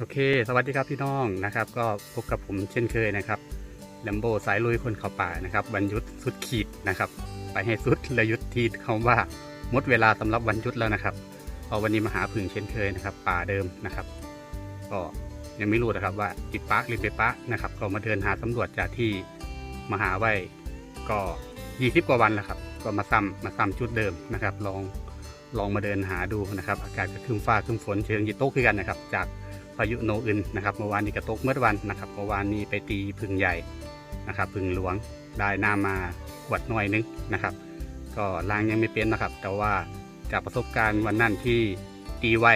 โอเค สวัสดีครับพี่น้องนะครับ ก็พบกับผมเช่นเคยนะครับแลมโบสายลุยคนเข้าป่านะครับวันยุดสุดขีดนะครับ ไปให้สุดเลยยุดที่เขาว่าหมดเวลาสำหรับวันยุดแล้วนะครับเอาวันนี้มาหาผึ่งเช่นเคยนะครับ ป่าเดิมนะครับ ก็ยังไม่รู้นะครับว่าติดปะหรือไปปะนะครับ ก็มาเดินหาสำรวจจากที่มหาไว้ก็20กว่าวันแล้วครับ ก็มาซ้ำมาซ้ำจุดเดิมนะครับ ลองลองมาเดินหาดูนะครับ อากาศก็ครึ้มฟ้าครึ้มฝนเชิงยิโต๊ะคือกันนะครับ จาก พายุโนอึนนะครับเมื่อวานนี้ก็ตกเมื่อวันนะครับเมื่อวานนี้ไปตีพึ่งใหญ่นะครับพึ่งหลวงได้น้ำมาขวดหน่อยนึงนะครับ ก็ล้างยังไม่เป็นนะครับ แต่ว่าจากประสบการณ์วันนั้นที่ตีไว้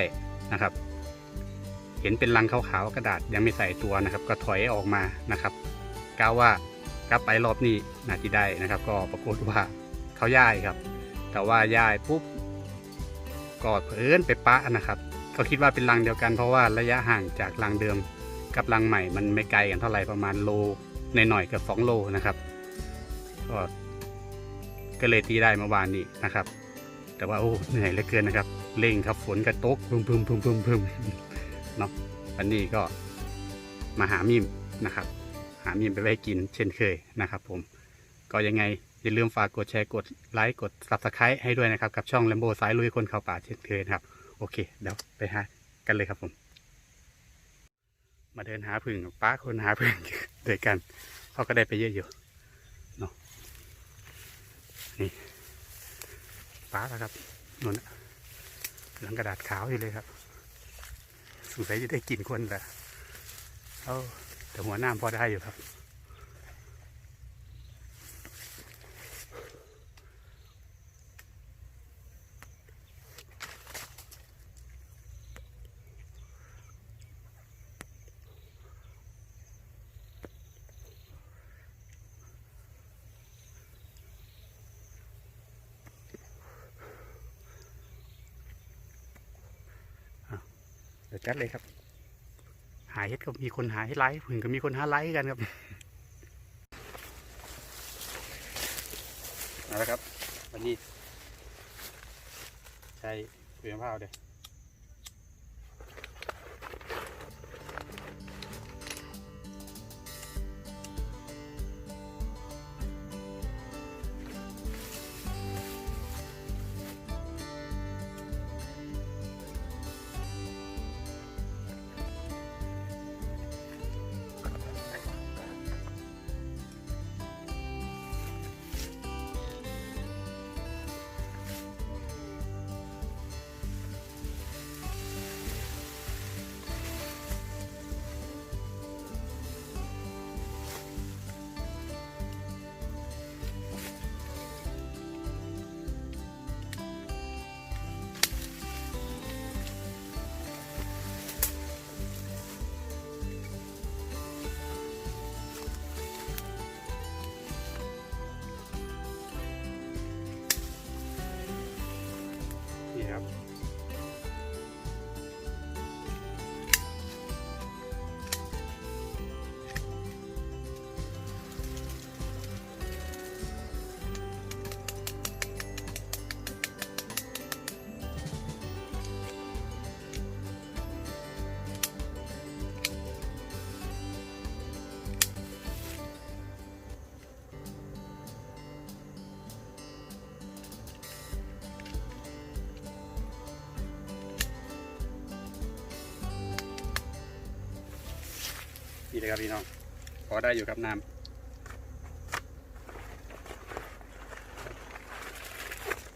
นะครับ เห็นเป็นลังขาวๆกระดาษยังไม่ใส่ตัวนะครับ ก็ถอยออกมานะครับก้าวว่ากลับไปรอบนี้นาทีได้นะครับ ก็ปรากฏว่าเขาย่ายครับ แต่ว่าย่ายปุ๊บก็เพิ่นไปปะนะครับ ก็คิดว่าเป็นรังเดียวกันเพราะว่าระยะห่างจากรังเดิมกับรังใหม่มันไม่ไกลกันเท่าไหร่ประมาณโลในหน่อยเกือบสองโลนะครับก็ก็เลยตีได้เมื่อวานนี้นะครับ แต่ว่าโอ้เหนื่อยเหลือเกินนะครับเร่งครับฝนกระตกพึมพึมพึมพึมพึมเนาะวันนี้ก็มาหามิมนะครับ หามิมไปไว้กินเช่นเคยนะครับ ผม ก็ยังไงอย่าลืมฝากกดแชร์กดไลค์กด subscribe ให้ด้วยนะครับ กับช่อง Lambo สายลุยคนเข้าป่าเช่นเคยนะครับ โอเค เดี๋ยวไปหากันเลยครับผม มาเดินหาพึ่งป้าคนหาพึ่งด้วยกัน เขาก็ได้ไปเยอะอยู่เนาะนี่ป้าแล้วครับนนหลังกระดาษขาวอยู่เลยครับสงสัยจะได้กลิ่นคนแหละเอาแต่หัวหน้าพอได้อยู่ครับ จัดเลยครับ หาเห็ดก็มีคนหาให้ไลค์ผึ่งก็มีคนหาไลค์กันครับเอาละครับ วันนี้ ใช้เปลือกมะพร้าวเดี๋ย นี่เลยครับพี่น้องพอได้อยู่กับน้ำ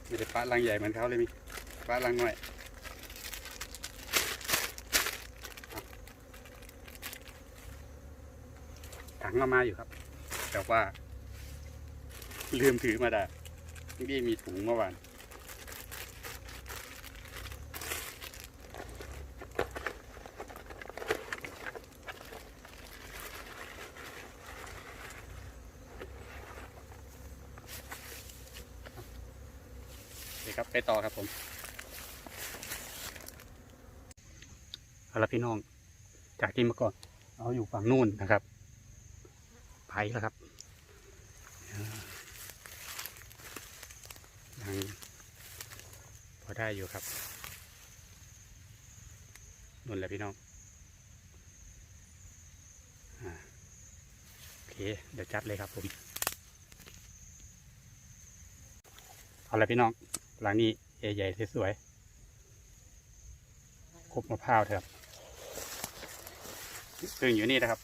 มีแต่ปลาลังใหญ่เหมือนเขาเลยมีปลาลังน้อยถังเอามาอยู่ครับ แต่ว่า ลืมถือมาได้นี่มีถุงเมื่อวาน ไปต่อครับผมเอาละพี่น้อง จากที่เมื่อก่อนเราอยู่ฝั่งนู่นนะครับ ไปแล้วครับยังพอได้อยู่ครับนู่นแหละพี่น้องโอเค เดี๋ยวจัดเลยครับผม เอาละพี่น้อง หลังนี้ใหญ่ๆสวยๆคบมะพร้าวเถอะครับซึ่งอยู่นี่นะครับ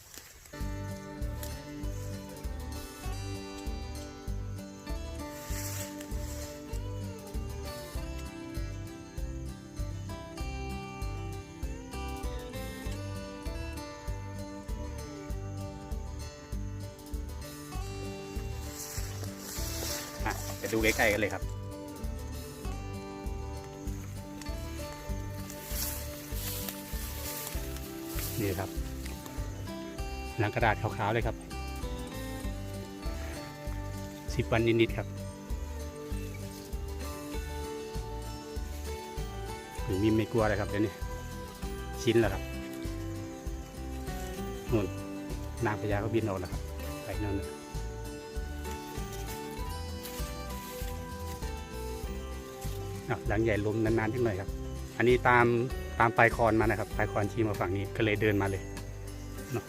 อะดูใกล้ๆกันเลยครับ นี่ครับหนังกระดาษขาวๆเลยครับสิบวันนิดๆครับหรือมีไม่กลัวเลยครับเดี๋ยวนี้ชิ้นแล้วครับนู่นนางพญาก็บินออกแล้วครับไปนั่นนะหลังใหญ่ลมนานๆจังหน่อยครับ อันนี้ตาม ตามปลายคอนมานะครับปลายคอนชี้มาฝั่งนี้ก็เลยเดินมาเลยเนาะ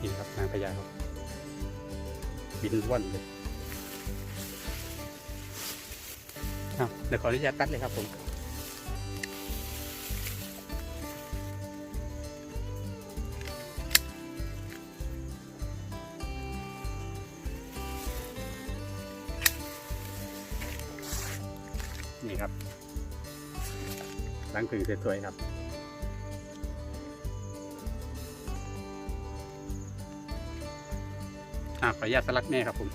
นี่ครับนางพญาครับบินว่อนเลยอ้าเดี๋ยวขออนุญาตตัดเลยครับผมางคืนสวยๆครับอะขออนุญาตสลักแม่ครับผม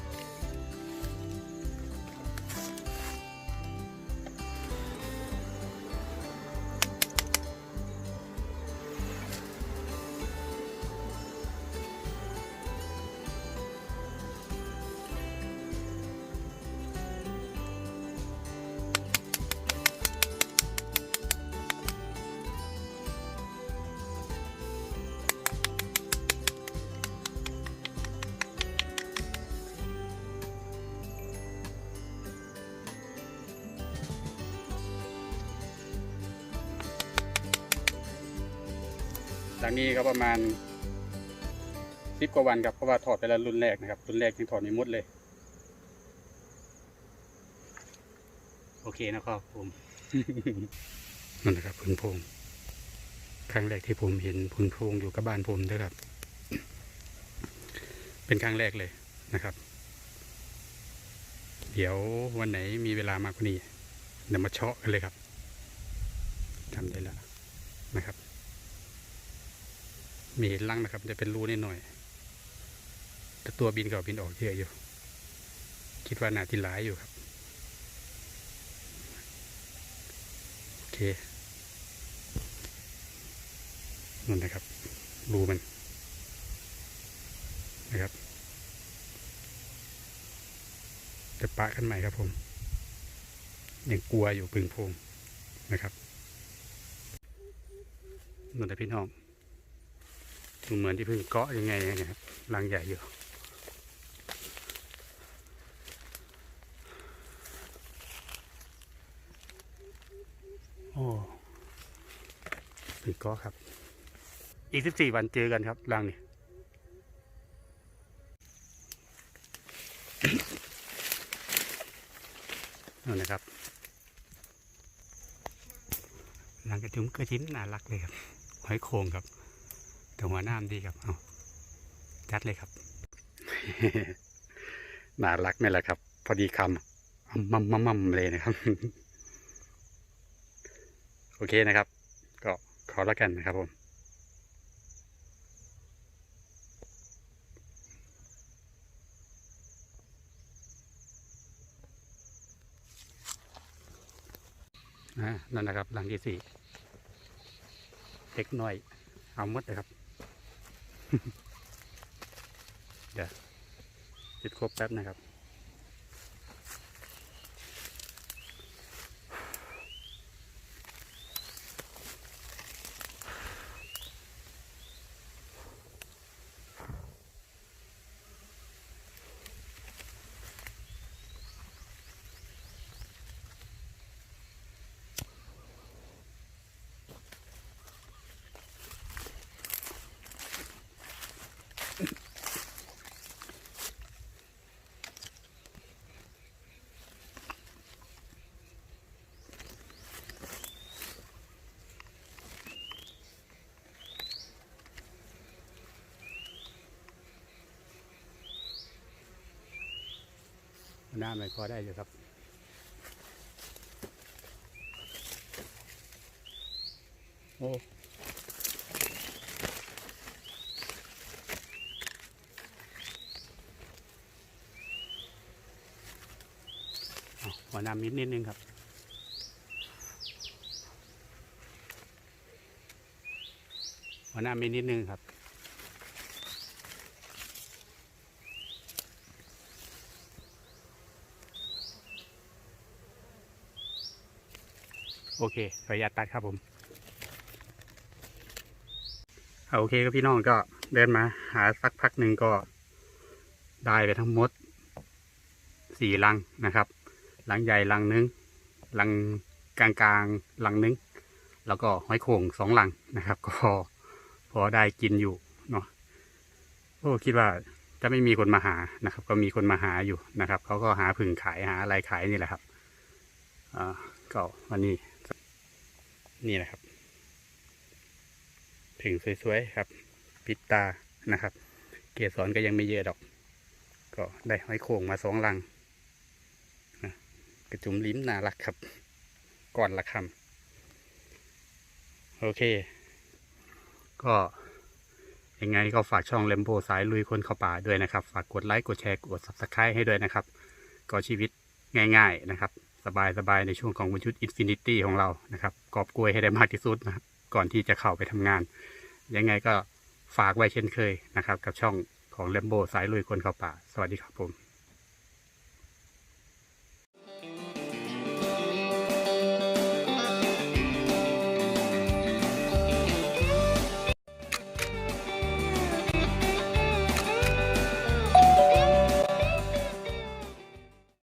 หลังนี้ก็ประมาณสิบกว่าวันครับเพราะว่าถอดไปแล้วรุ่นแรกนะครับรุ่นแรกยังถอดไม่หมดเลย โอเคนะครับผมนั่นนะครับพุนโพงครั้งแรกที่ผมเห็นพุนโพงอยู่กับบ้านผมด้วยครับ เป็นครั้งแรกเลยนะครับ เดี๋ยววันไหนมีเวลามากกว่านี้เดี๋ยวมาเชาะกันเลยครับทำได้แล้วนะครับ มีเห็นลังนะครับ จะเป็นรูนิดหน่อย แต่ตัวบินกับบินออกเยอะอยู่ คิดว่าน่าที่หลายอยู่ครับ โอเคนั่นนะครับ รูมันนะครับ จะปะกันใหม่ครับผม ยังกลัวอยู่พึ่งพงนะครับนั่นแต่พี่น้อง เหมือนที่เพิ่งเกาะยังไงนะครับรังใหญ่อยู่โอ้เพิ่งเกาะครับ อีกสิบสี่วันเจอกันครับรังนี้นั่นนะครับรังกระจุ้มกระชิ้นน่ารักเลยครับหอยโข่งครับ ต่หัวน้ามดีครับเอาจัดเลยครับน่ารักนี่แหละครับ พอดีคำมั่มมั่มเลยนะครับ โอเคนะครับ ก็ขอแล้วกันนะครับผมนั่นนะครับหลังที่สี่เล็กน้อย เอาหมดเลยครับ เดี๋ยวจุดครบแป๊บนะครับ น้าไม่พอได้อยู่ครับ โอ้เอาหัวหน้ามิดนิดนึงครับหัวหน้ามิดนิดนึงครับ โอเคขออนุญาตตัดครับผมเอาโอเคครับพี่น้องก็เดินมาหาสักพักหนึ่งก็ได้ไปทั้งหมดสี่ลังนะครับลังใหญ่ลังหนึงลังกลางกลางลังหนึง แล้วก็หอยโข่งสองลังนะครับ ก็พอได้กินอยู่เนาะโอ้คิดว่าจะไม่มีคนมาหานะครับ ก็มีคนมาหาอยู่นะครับเขาก็หาผึ่งขายหาอะไรขายนี่แหละครับอ่าก็วันนี้ นี่แหละครับ ถึงสวยๆครับปิดตานะครับ เกสรก็ยังไม่เยอะดอก ก็ได้หอยโข่งมาสองลังนะกระจุมลิ้มน่ารักครับ ก่อนละคำโอเค ก็ยังไงก็ฝากช่องเลมโบสายลุยคนเข้าป่าด้วยนะครับ ฝากกดไลค์กดแชร์กด subscribe ให้ด้วยนะครับ ก็ชีวิตง่าย ๆนะครับ สบายๆในช่วงของวันชุดอินฟินิตี้ของเรานะครับกอบกล้วยให้ได้มากที่สุดนะครับก่อนที่จะเข้าไปทำงาน ยังไงก็ฝากไว้เช่นเคยนะครับ กับช่องของเลมโบสายลุยคนเข้าป่า สวัสดีครับผม